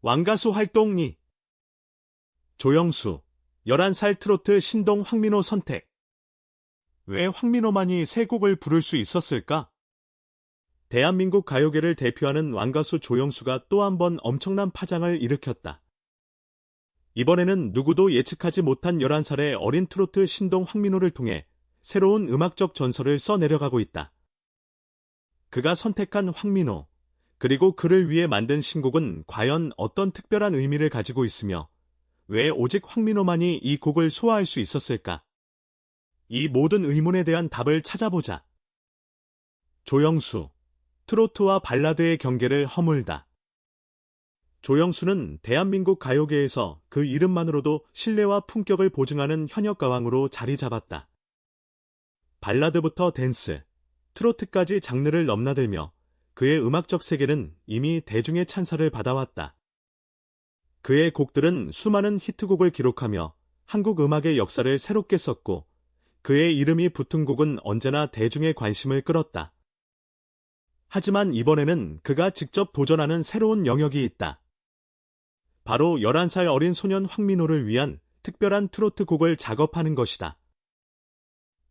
왕가수 활동이 조영수 11살 트로트 신동 황민호 선택 왜 황민호만이 세 곡을 부를 수 있었을까? 대한민국 가요계를 대표하는 왕가수 조영수가 또 한 번 엄청난 파장을 일으켰다. 이번에는 누구도 예측하지 못한 11살의 어린 트로트 신동 황민호를 통해 새로운 음악적 전설을 써내려가고 있다. 그가 선택한 황민호, 그리고 그를 위해 만든 신곡은 과연 어떤 특별한 의미를 가지고 있으며 왜 오직 황민호만이 이 곡을 소화할 수 있었을까? 이 모든 의문에 대한 답을 찾아보자. 조영수, 트로트와 발라드의 경계를 허물다. 조영수는 대한민국 가요계에서 그 이름만으로도 신뢰와 품격을 보증하는 현역 가왕으로 자리 잡았다. 발라드부터 댄스, 트로트까지 장르를 넘나들며 그의 음악적 세계는 이미 대중의 찬사를 받아왔다. 그의 곡들은 수많은 히트곡을 기록하며 한국 음악의 역사를 새롭게 썼고 그의 이름이 붙은 곡은 언제나 대중의 관심을 끌었다. 하지만 이번에는 그가 직접 도전하는 새로운 영역이 있다. 바로 11살 어린 소년 황민호를 위한 특별한 트로트 곡을 작업하는 것이다.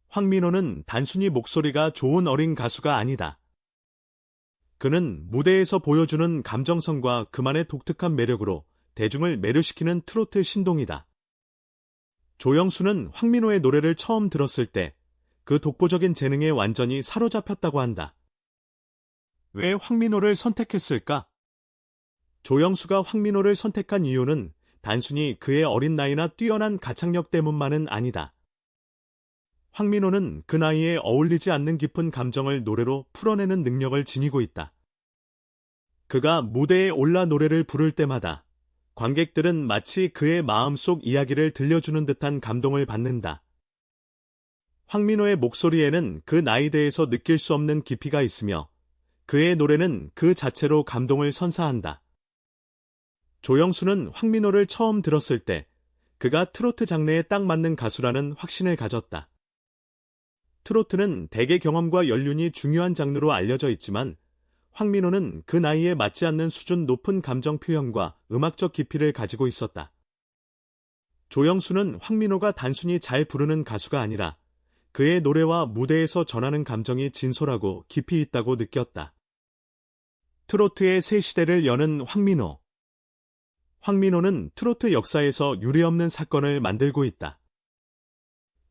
황민호는 단순히 목소리가 좋은 어린 가수가 아니다. 그는 무대에서 보여주는 감정성과 그만의 독특한 매력으로 대중을 매료시키는 트로트 신동이다. 조영수는 황민호의 노래를 처음 들었을 때 그 독보적인 재능에 완전히 사로잡혔다고 한다. 왜 황민호를 선택했을까? 조영수가 황민호를 선택한 이유는 단순히 그의 어린 나이나 뛰어난 가창력 때문만은 아니다. 황민호는 그 나이에 어울리지 않는 깊은 감정을 노래로 풀어내는 능력을 지니고 있다. 그가 무대에 올라 노래를 부를 때마다 관객들은 마치 그의 마음속 이야기를 들려주는 듯한 감동을 받는다. 황민호의 목소리에는 그 나이대에서 느낄 수 없는 깊이가 있으며 그의 노래는 그 자체로 감동을 선사한다. 조영수는 황민호를 처음 들었을 때 그가 트로트 장르에 딱 맞는 가수라는 확신을 가졌다. 트로트는 대개 경험과 연륜이 중요한 장르로 알려져 있지만 황민호는 그 나이에 맞지 않는 수준 높은 감정 표현과 음악적 깊이를 가지고 있었다. 조영수는 황민호가 단순히 잘 부르는 가수가 아니라 그의 노래와 무대에서 전하는 감정이 진솔하고 깊이 있다고 느꼈다. 트로트의 새 시대를 여는 황민호. 황민호는 트로트 역사에서 유례없는 사건을 만들고 있다.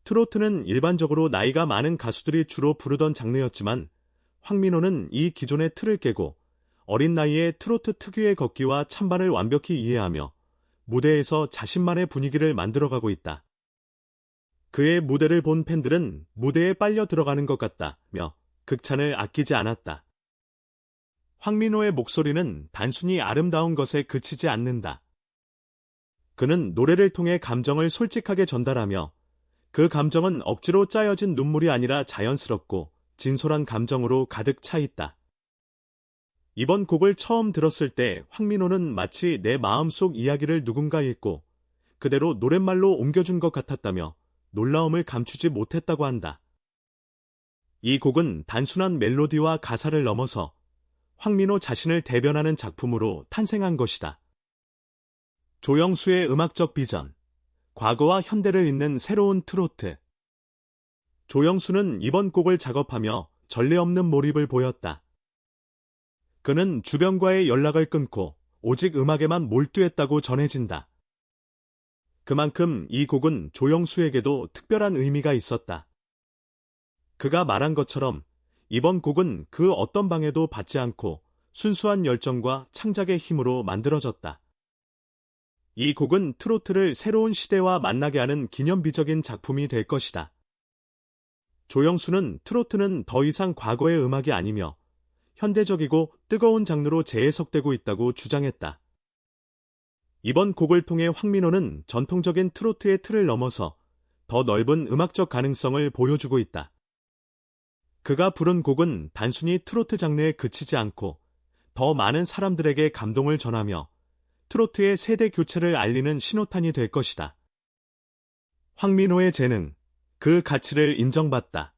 트로트는 일반적으로 나이가 많은 가수들이 주로 부르던 장르였지만 황민호는 이 기존의 틀을 깨고 어린 나이에 트로트 특유의 걷기와 찬반을 완벽히 이해하며 무대에서 자신만의 분위기를 만들어가고 있다. 그의 무대를 본 팬들은 무대에 빨려 들어가는 것 같다며 극찬을 아끼지 않았다. 황민호의 목소리는 단순히 아름다운 것에 그치지 않는다. 그는 노래를 통해 감정을 솔직하게 전달하며 그 감정은 억지로 짜여진 눈물이 아니라 자연스럽고 진솔한 감정으로 가득 차 있다. 이번 곡을 처음 들었을 때 황민호는 마치 내 마음속 이야기를 누군가 읽고 그대로 노랫말로 옮겨준 것 같았다며 놀라움을 감추지 못했다고 한다. 이 곡은 단순한 멜로디와 가사를 넘어서 황민호 자신을 대변하는 작품으로 탄생한 것이다. 조영수의 음악적 비전 과거와 현대를 잇는 새로운 트로트. 조영수는 이번 곡을 작업하며 전례 없는 몰입을 보였다. 그는 주변과의 연락을 끊고 오직 음악에만 몰두했다고 전해진다. 그만큼 이 곡은 조영수에게도 특별한 의미가 있었다. 그가 말한 것처럼 이번 곡은 그 어떤 방해도 받지 않고 순수한 열정과 창작의 힘으로 만들어졌다. 이 곡은 트로트를 새로운 시대와 만나게 하는 기념비적인 작품이 될 것이다. 조영수는 트로트는 더 이상 과거의 음악이 아니며 현대적이고 뜨거운 장르로 재해석되고 있다고 주장했다. 이번 곡을 통해 황민호는 전통적인 트로트의 틀을 넘어서 더 넓은 음악적 가능성을 보여주고 있다. 그가 부른 곡은 단순히 트로트 장르에 그치지 않고 더 많은 사람들에게 감동을 전하며 트로트의 세대 교체를 알리는 신호탄이 될 것이다. 황민호의 재능, 그 가치를 인정받다.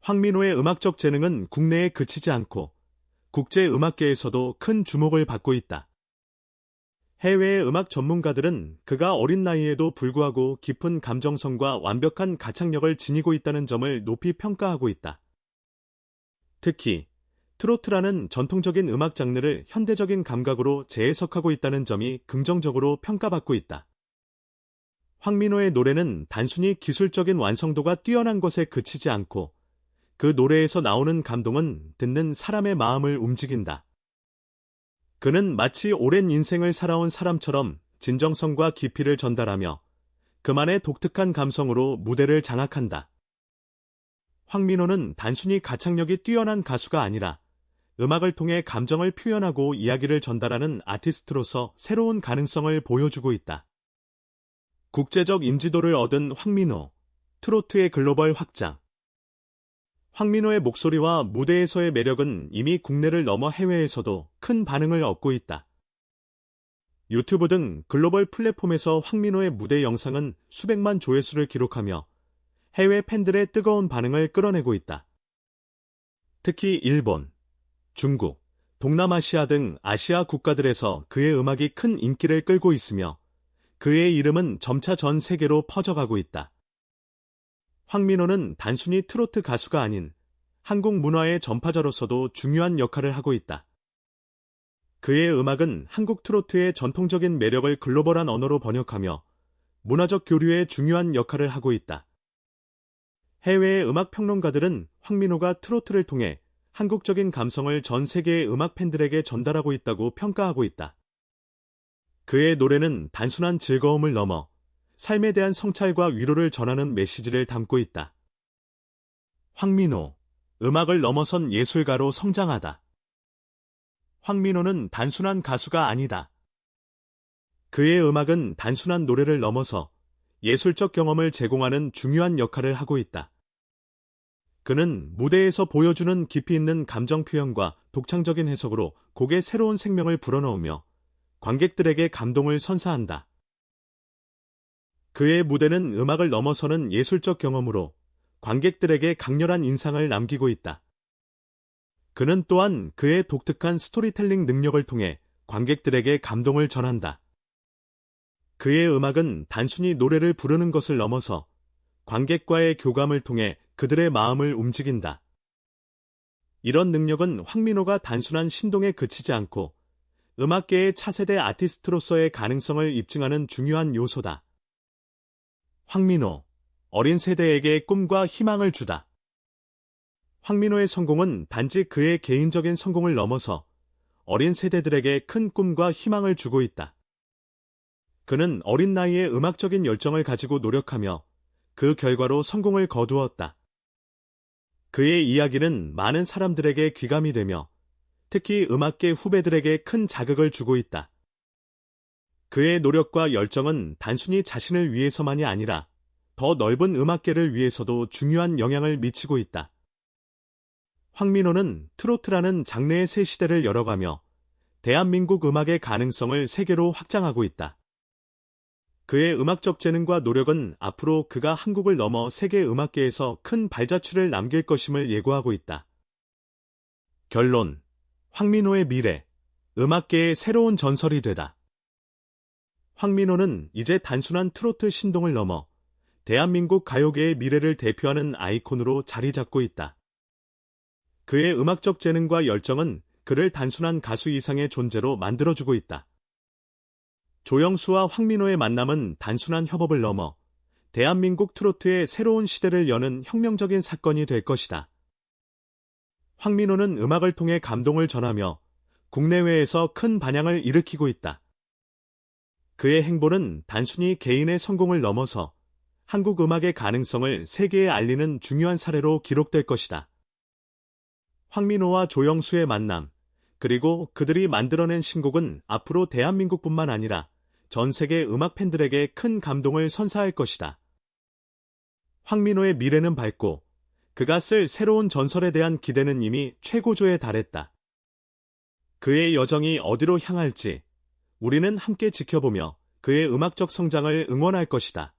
황민호의 음악적 재능은 국내에 그치지 않고 국제 음악계에서도 큰 주목을 받고 있다. 해외의 음악 전문가들은 그가 어린 나이에도 불구하고 깊은 감정성과 완벽한 가창력을 지니고 있다는 점을 높이 평가하고 있다. 특히 트로트라는 전통적인 음악 장르를 현대적인 감각으로 재해석하고 있다는 점이 긍정적으로 평가받고 있다. 황민호의 노래는 단순히 기술적인 완성도가 뛰어난 것에 그치지 않고 그 노래에서 나오는 감동은 듣는 사람의 마음을 움직인다. 그는 마치 오랜 인생을 살아온 사람처럼 진정성과 깊이를 전달하며 그만의 독특한 감성으로 무대를 장악한다. 황민호는 단순히 가창력이 뛰어난 가수가 아니라 음악을 통해 감정을 표현하고 이야기를 전달하는 아티스트로서 새로운 가능성을 보여주고 있다. 국제적 인지도를 얻은 황민호, 트로트의 글로벌 확장. 황민호의 목소리와 무대에서의 매력은 이미 국내를 넘어 해외에서도 큰 반응을 얻고 있다. 유튜브 등 글로벌 플랫폼에서 황민호의 무대 영상은 수백만 조회수를 기록하며 해외 팬들의 뜨거운 반응을 끌어내고 있다. 특히 일본, 중국, 동남아시아 등 아시아 국가들에서 그의 음악이 큰 인기를 끌고 있으며 그의 이름은 점차 전 세계로 퍼져가고 있다. 황민호는 단순히 트로트 가수가 아닌 한국 문화의 전파자로서도 중요한 역할을 하고 있다. 그의 음악은 한국 트로트의 전통적인 매력을 글로벌한 언어로 번역하며 문화적 교류에 중요한 역할을 하고 있다. 해외의 음악 평론가들은 황민호가 트로트를 통해 한국적인 감성을 전 세계의 음악 팬들에게 전달하고 있다고 평가하고 있다. 그의 노래는 단순한 즐거움을 넘어 삶에 대한 성찰과 위로를 전하는 메시지를 담고 있다. 황민호, 음악을 넘어선 예술가로 성장하다. 황민호는 단순한 가수가 아니다. 그의 음악은 단순한 노래를 넘어서 예술적 경험을 제공하는 중요한 역할을 하고 있다. 그는 무대에서 보여주는 깊이 있는 감정 표현과 독창적인 해석으로 곡에 새로운 생명을 불어넣으며 관객들에게 감동을 선사한다. 그의 무대는 음악을 넘어서는 예술적 경험으로 관객들에게 강렬한 인상을 남기고 있다. 그는 또한 그의 독특한 스토리텔링 능력을 통해 관객들에게 감동을 전한다. 그의 음악은 단순히 노래를 부르는 것을 넘어서 관객과의 교감을 통해 그들의 마음을 움직인다. 이런 능력은 황민호가 단순한 신동에 그치지 않고 음악계의 차세대 아티스트로서의 가능성을 입증하는 중요한 요소다. 황민호, 어린 세대에게 꿈과 희망을 주다. 황민호의 성공은 단지 그의 개인적인 성공을 넘어서 어린 세대들에게 큰 꿈과 희망을 주고 있다. 그는 어린 나이에 음악적인 열정을 가지고 노력하며 그 결과로 성공을 거두었다. 그의 이야기는 많은 사람들에게 귀감이 되며 특히 음악계 후배들에게 큰 자극을 주고 있다. 그의 노력과 열정은 단순히 자신을 위해서만이 아니라 더 넓은 음악계를 위해서도 중요한 영향을 미치고 있다. 황민호는 트로트라는 장르의 새 시대를 열어가며 대한민국 음악의 가능성을 세계로 확장하고 있다. 그의 음악적 재능과 노력은 앞으로 그가 한국을 넘어 세계 음악계에서 큰 발자취를 남길 것임을 예고하고 있다. 결론 황민호의 미래, 음악계의 새로운 전설이 되다. 황민호는 이제 단순한 트로트 신동을 넘어 대한민국 가요계의 미래를 대표하는 아이콘으로 자리 잡고 있다. 그의 음악적 재능과 열정은 그를 단순한 가수 이상의 존재로 만들어주고 있다. 조영수와 황민호의 만남은 단순한 협업을 넘어 대한민국 트로트의 새로운 시대를 여는 혁명적인 사건이 될 것이다. 황민호는 음악을 통해 감동을 전하며 국내외에서 큰 반향을 일으키고 있다. 그의 행보는 단순히 개인의 성공을 넘어서 한국 음악의 가능성을 세계에 알리는 중요한 사례로 기록될 것이다. 황민호와 조영수의 만남, 그리고 그들이 만들어낸 신곡은 앞으로 대한민국뿐만 아니라 전 세계 음악 팬들에게 큰 감동을 선사할 것이다. 황민호의 미래는 밝고 그가 쓸 새로운 전설에 대한 기대는 이미 최고조에 달했다. 그의 여정이 어디로 향할지 우리는 함께 지켜보며 그의 음악적 성장을 응원할 것이다.